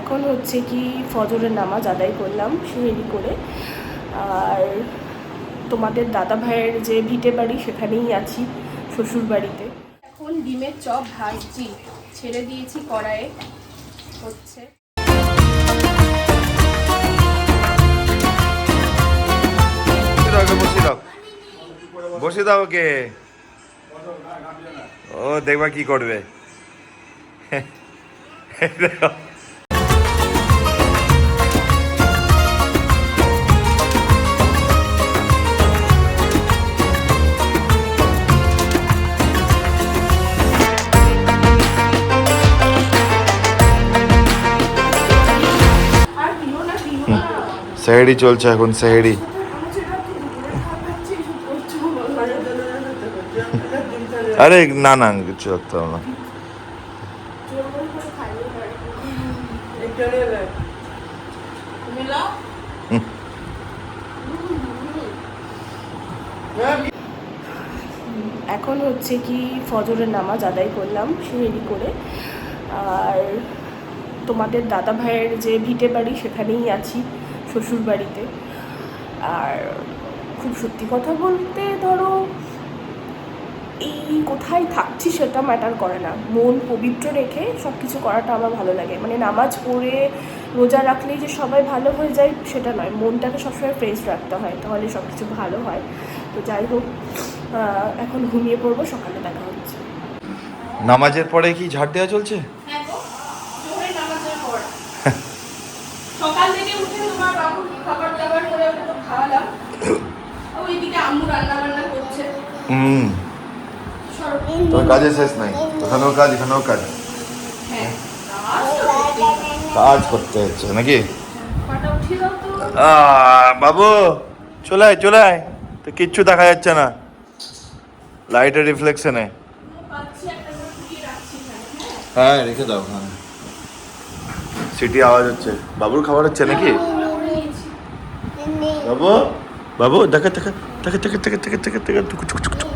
এখন হচ্ছে কি ফজরের নামাজ আদায় করলাম সেহেরি করে। আর তোমাদের দাদা ভাইয়ের যে ভিটে বাড়ি সেখানেই আছি শ্বশুর বাড়িতে। এখন ডিমের চপ ভাজছি, ছেড়ে দিয়েছি কড়াইয়ে, হচ্ছে। ওকে দাও দাও ওকে। ও, দেখবা কি করবে। সেহেরি চলছে এখন, সেহেরি। আরে, না না, কিছু করতে হবে না। এখন হচ্ছে কি ফজরের নামাজ আদায় করলাম সেহেরি করে। আর তোমাদের দাদা ভাইয়ের যে ভিটে বাড়ি সেখানেই আছি। শ্বশুর বাড়িতে আর খুব সত্যি কথা বলতে ধরো, এই কোথায় থাকছি সেটা ম্যাটার করে না। মন পবিত্র রেখে সব কিছু করাটা আমার ভালো লাগে। মানে নামাজ পড়ে রোজা রাখলেই যে সবাই ভালো হয়ে যায় সেটা নয়। মনটাকে সবসময় ফ্রেশ রাখতে হয়, তাহলে সব কিছু ভালো হয়। তো যাই হোক এখন ঘুমিয়ে পড়ব, সকালে দেখা হচ্ছে। নামাজের পরে কি ঝাড় দেওয়া চলছে সকাল থেকে উঠে তোমার বাবু খাবার দাবার করে ওটা তো খাওয়ালাম ওইদিকে আম্মু রান্না বান্না করছে। হুম। তোর কাজের শেষ নাই? ওখানেও কাজ এখানেও কাজ? হ্যাঁ। কাজ। কাজ করতে হচ্ছে নাকি? বাবু চলে আয় চলে আয় তো কিচ্ছু দেখা যাচ্ছে না। লাইটের রিফ্লেকশনে হ্যাঁ। হ্যাঁ রেখে দাও হ্যাঁ। সিটি আওয়াজ হচ্ছে। বাবুর খাবার হচ্ছে নাকি। বাবু বাবু দেখে দেখে দেখে দেখে দেখে দেখে দেখে দেখে টুক টুক টুক টুক।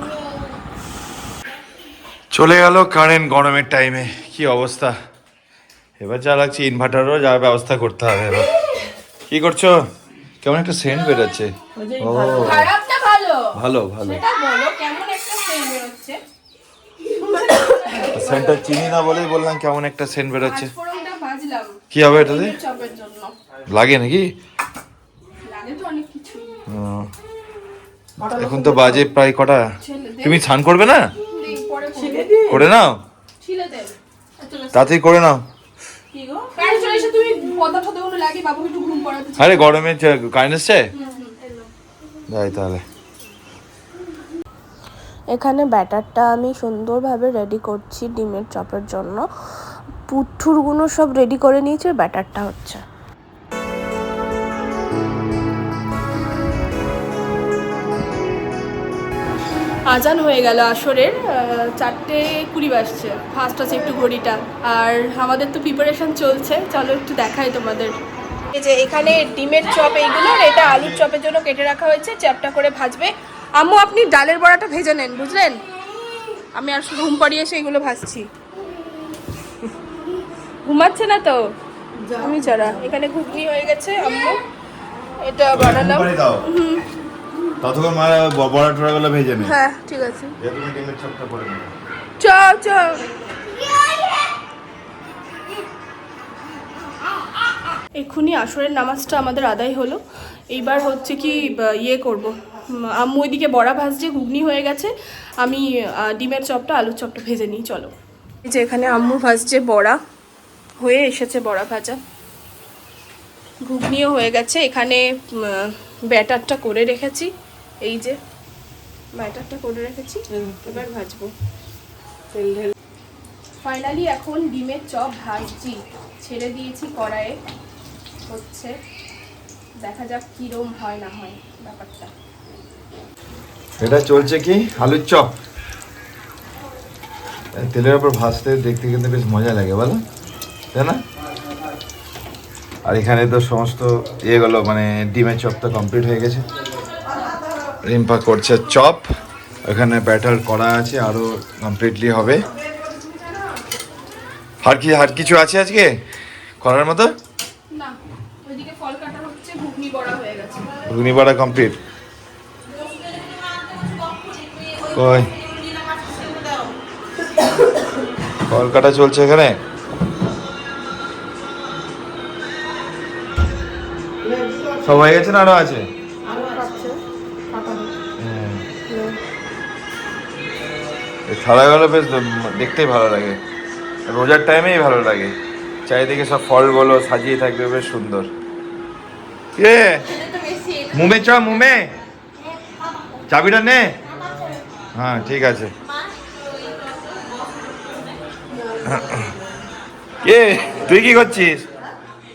চলে গেল কারেন্ট গরমের টাইমে কি অবস্থা? এবার যা লাগছে ইনভার্টারও যা ব্যবস্থা করতে হবে এবার। কি করছ? কেমন একটা সেন্ট বেরোচ্ছে। ও। ভালো। ভালো। ভালো সেটা বলো কেমন একটা সেন্ট বেরোচ্ছে? সেন্টটা চিনি না বলেই বললাম কেমন একটা সেন্ট বেরোচ্ছে। কি হবে এটাতে? ডিমের চপের জন্য। লাগে নাকি? এখন তো বাজে প্রায় কটা। তুমি স্নান করবে না? করে নাও। তাড়াতাড়ি করে নাও। আরে গরমে কারেন্ট এসছে? যাই তাহলে। এখানে ব্যাটারটা আমি সুন্দরভাবে রেডি করছি ডিমের চপের জন্য। পুঠুরগুলো সব রেডি করে নিয়েছি ব্যাটারটা হচ্ছে। আজান হয়ে গেল আসরের চারটে কুড়ি বাজছে ফার্স্ট আছে একটু ঘড়িটা। আর আমাদের তো প্রিপারেশন চলছে চলো একটু দেখাই তোমাদের। এই যে এখানে ডিমের চপ এইগুলো আর এটা আলুর চপের জন্য কেটে রাখা হয়েছে চ্যাপটা করে ভাজবে। আম্মু আপনি ডালের বড়াটা ভেজে নেন বুঝলেন? আমি আর ঘুম পাড়িয়ে এসে এগুলো ভাজছি। ঘুমাচ্ছে না তো? আমি ছাড়া এখানে ঘুগনি হয়ে গেছে আম্মু। এটা বানালাম। দাও। ততক্ষণ মা বড়া টড়া গুলো ভেজে নে। হ্যাঁ ঠিক আছে। যে তুমি ডিমের চপটা করে নেবে চল চল। এক্ষুনি আসরের নামাজটা আমাদের আদায় হলো। এইবার হচ্ছে কি ইয়ে করব। আম্মু ওইদিকে বড়া ভাজছে ঘুগনি হয়ে গেছে। আমি ডিমের চপটা আলুর চপটা ভেজে নিই চলো। এই যে এখানে আম্মু ভাজছে বড়া। হয়ে এসেছে বড়া ভাজা। ঘুগনিও হয়ে গেছে। এখানে ব্যাটারটা করে রেখেছি। এই যে ব্যাটারটা করে রেখেছি এবার ভাজবো। ফাইনালি এখন ডিমের চপ ভাজছি। ছেড়ে দিয়েছি কড়াইয়ে। হচ্ছে দেখা যাক কিরম হয় না হয় ব্যাপারটা। এটা চলছে কি? আলুর চপ। তেলের উপর ভাজতে দেখতে কিন্তু বেশ মজা লাগে বলো? তাই না? আর এখানে তো সমস্ত ইয়েগুলো মানে ডিমের চপ তো কমপ্লিট হয়ে গেছে। রিম্পা করছে চপ এখানে ব্যাটার করা আছে আরও কমপ্লিটলি হবে। আর কি আর কিছু আছে আজকে? করার মতো? ঘুগনি বড়া কমপ্লিট কই? কল কাটা চলছে এখানে? সব হয়ে গেছে না আরও আছে? থালাগুলো বেশ দেখতেই ভালো লাগে। রোজার টাইমেই ভালো লাগে। চারিদিকে সব ফলগুলো সাজিয়ে থাকবে বেশ সুন্দর। কে? মুমে চ মুমে। চাবিটা নে। হ্যাঁ ঠিক আছে। কে? তুই কি করছিস?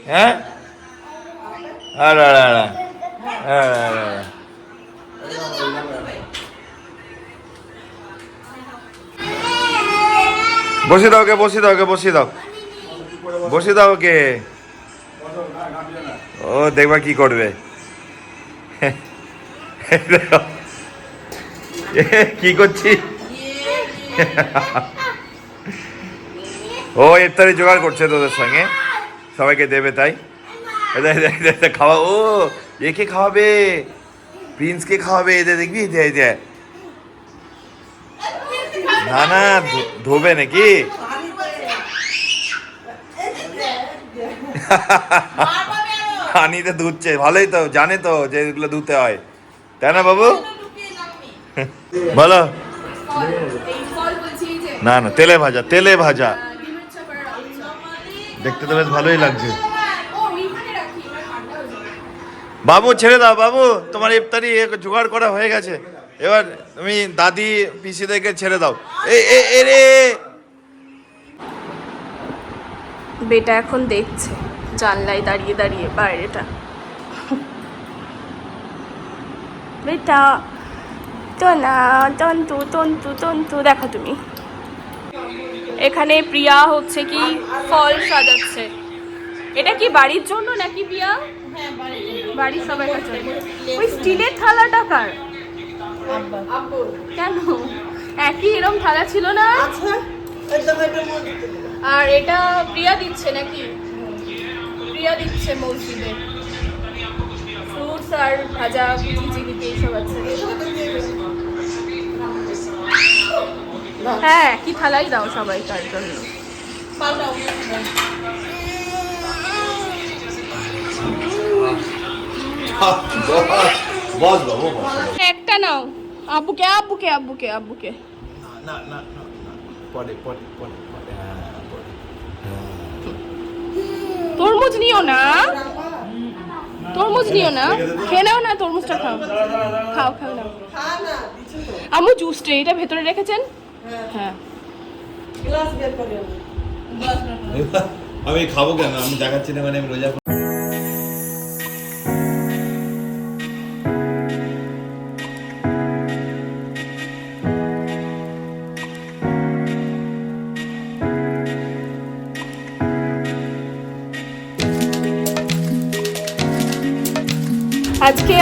হ্যাঁ? আর আর আর আর। আর, আর, আর। বসে দাও কে বসে দাও ওকে বসে দাও। বসে দাও কে ও, দেখবা কি করবে। কি করছিস ও, ইফতারি জোগাড় করছে তোদের সঙ্গে। সবাইকে দেবে তাই। খাওয়া ও একে খাওয়াবে? প্রিন্সকে খাওয়াবে? এদের দেখবি? দেয় দে না না ধোবে নাকি? পানিতে ধুচ্ছে, ভালোই তো, জানে তো যে এগুলো ধুতে হয়। তাই না বাবু? বলো। না না, তেলে ভাজা তেলে ভাজা। দেখতে তো বেশ ভালোই লাগছে। বাবু, ছেড়ে দাও, বাবু। তোমার ইফতারি জোগাড় করা হয়ে গেছে। এবার তুমি দাদি পিসিদেরকে ছেড়ে দাও। এ রে! বেটা এখন দেখছে জানলায় দাঁড়িয়ে দাঁড়িয়ে বাইরেটা। বেটা না তন্তু তন্তু তন্তু দেখো তুমি। এখানে প্রিয়া হচ্ছে কি ফল সাজাচ্ছে। এটা কি বাড়ির জন্য নাকি প্রিয়া? বাড়ির সবাই জন্য ওই স্টিলের থালাটা কার? কেন? একই এরম থালা ছিল না? আর এটা প্রিয়া দিচ্ছে নাকি? প্রিয়া দিচ্ছে মসজিদে। ফ্রুটস আর ভাজা জিলিপি এইসব আছে। হ্যাঁ কি থালাই দাও সবাই তার জন্য। বস বাবু বস। একটা নাও। আব্বুকে আব্বুকে আব্বুকে আব্বুকে না না না পরে পরে পরে হ্যাঁ তরমুজ নিও না। তরমুজ নিও না। খেয়ে নাও না তরমুজটা খাও। খাও খাও না আমু জুসটা এটা ভেতরে রেখেছেন? হ্যাঁ। আমি খাব কেন? আমি দেখাচ্ছি না মানে আমি রোজা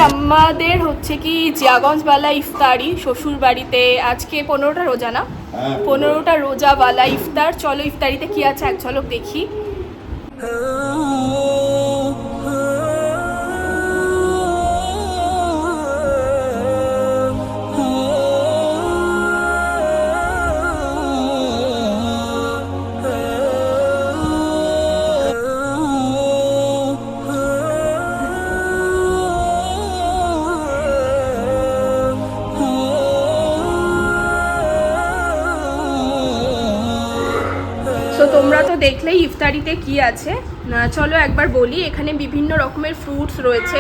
আমাদের হচ্ছে কি জিয়াগঞ্জবালা ইফতারি শ্বশুর বাড়িতে আজকে পনেরোটা রোজা না? পনেরোটা পনেরোটা রোজাওয়ালা ইফতার। চলো ইফতারিতে কি আছে এক ঝলক দেখি। তো তোমরা তো দেখলেই ইফতারিতে কি আছে। না, চলো একবার বলি এখানে বিভিন্ন রকমের ফ্রুটস রয়েছে।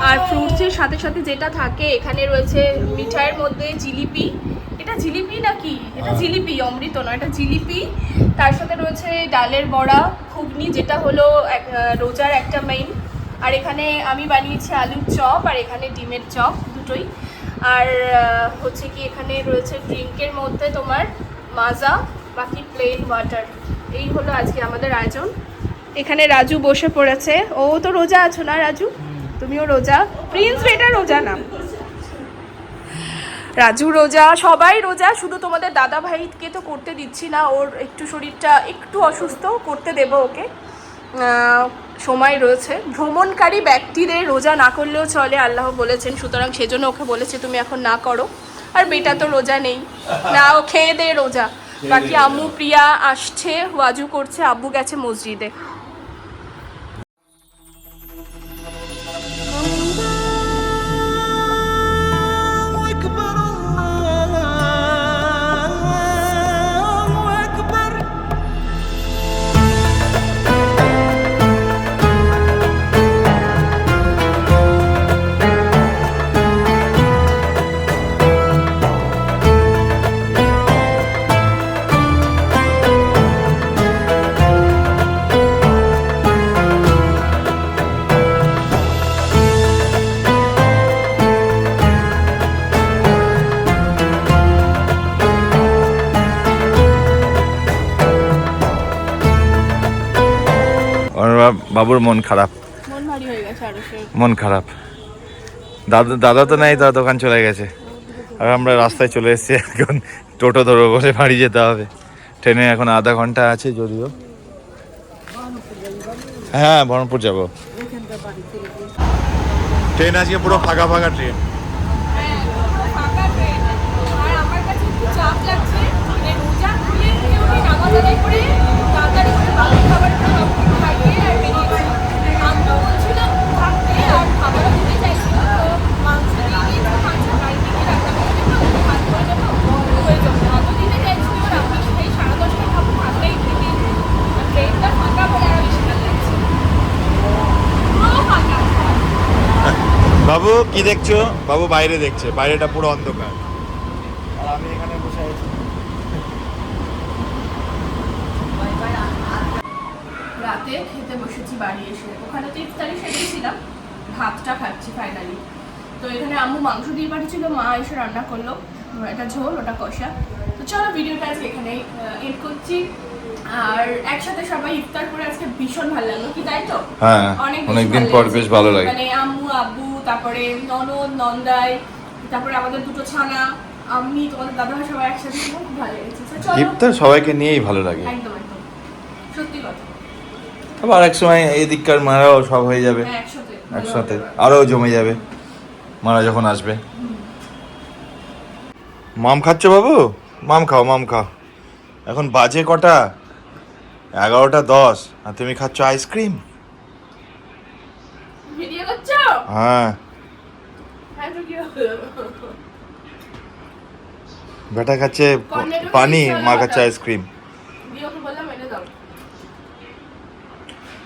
আর ফ্রুটসের সাথে সাথে যেটা থাকে এখানে রয়েছে মিঠাইয়ের মধ্যে জিলিপি। এটা জিলিপি নাকি? এটা জিলিপি অমৃত নয় এটা জিলিপি। তার সাথে রয়েছে ডালের বড়া ঘুগনি যেটা হলো এক- রোজার একটা মেইন আর এখানে আমি বানিয়েছি আলুর চপ আর এখানে ডিমের চপ দুটোই। আর হচ্ছে কি এখানে রয়েছে ড্রিঙ্কের মধ্যে তোমার মাজা বাকি প্লেন ওয়াটার এই হলো আজকে আমাদের আয়োজন। এখানে রাজু বসে পড়েছে। ও তো রোজা আছো না, রাজু? তুমিও রোজা? প্রিন্স বেটা রোজা না। রাজু রোজা, সবাই রোজা, শুধু তোমাদের দাদা ভাইকে তো করতে দিচ্ছি না, ওর একটু শরীরটা একটু অসুস্থ, করতে দেবো ওকে। সময় রয়েছে। ভ্রমণকারী ব্যক্তিদের রোজা না করলেও চলে, আল্লাহ বলেছেন। সুতরাং সেজন্য ওকে বলেছে, তুমি এখন না করো। আর বেটা তো রোজা নেই। না, ও খেয়ে দে রোজা। বাকি আম্মু প্রিয়া আসছে ওয়াজু করছে আব্বু গেছে মসজিদে। বাবুর মন খারাপ। মন ভারী হয়ে গেছে আরও মন খারাপ। দাদা দাদা তো নাই তার দোকান চলে গেছে। আর আমরা রাস্তায় চলে এসেছি এখন টোটো ধরো বলে বাড়ি যেতে হবে। ট্রেনে এখন আধা ঘণ্টা আছে যদিও। হ্যাঁ বহরমপুর যাব। ট্রেন আজকে পুরো ফাঁকা ফাঁকা ট্রেন। ফাঁকা ট্রেন। আর আমার কাছে চাপ লাগছে। বাবু কি দেখছ? বাবু বাইরে দেখছে বাইরেটা পুরো অন্ধকার আর আমি এখানে বসে আছি রাতে খেতে বসেছি বাড়ি এসে। ওখানে তো ইফতারি সেরেছিলাম ভাতটা খাচ্ছি ফাইনালি তো এখানে আম্মু মাংস দিয়ে পাঠিয়েছিল মা এসে রান্না করল। এটা ঝোল ওটা কষা। তো চলো ভিডিওটা আজকে এখানেই এড করছি। আর একসাথে সবাই ইফতার করে আজকে ভীষণ ভালো লাগল কি তাই তো? হ্যাঁ অনেক অনেকদিন পর বেশ ভালো লাগে। মানে আম্মু আব্বু তারপরে ননদ নন্দাই তারপরে আমাদের দুটো ছানা আমি তোমাদের দাদা সবাই একসাথে খুব ভালো লেগেছে। ইফতার সবাইকে নিয়েই ভালো লাগে। একদম একদম। সত্যি কথা। আবার এক সময় এদিককার মারাও সব হয়ে যাবে। হ্যাঁ একসাথে। আরও জমে যাবে। মারা যখন আসবে। মাম খাচ্ছ বাবু? মাম খাও মাম খাও। এখন বাজে কটা? এগারোটা দশ। আর তুমি খাচ্ছ আইসক্রিম? হ্যাঁ। হ্যাঁ? বেটা খাচ্ছে পানি মা। খাচ্ছে আইসক্রিম।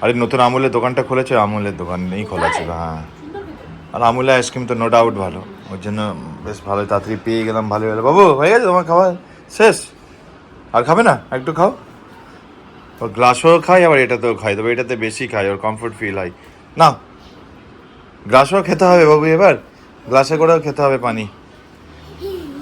আরে নতুন আমুলের দোকানটা খুলেছে আমুলের দোকান নেই খোলা ছিল হ্যাঁ। আর আমুলের আইসক্রিম তো নো ডাউট ভালো। ওর জন্য বেশ ভালো তাড়াতাড়ি পেয়ে গেলাম ভালো ভালো বাবু হয়ে গেছে তোমার খাওয়া শেষ? আর খাবে না? একটু খাও। ওর গ্লাসও খাই আবার এটাতেও খাই তবে এটাতে বেশি খাই ওর কমফোর্ট ফিল হয় না গ্লাসও খেতে হবে বাবু এবার। গ্লাসে করেও খেতে হবে পানি।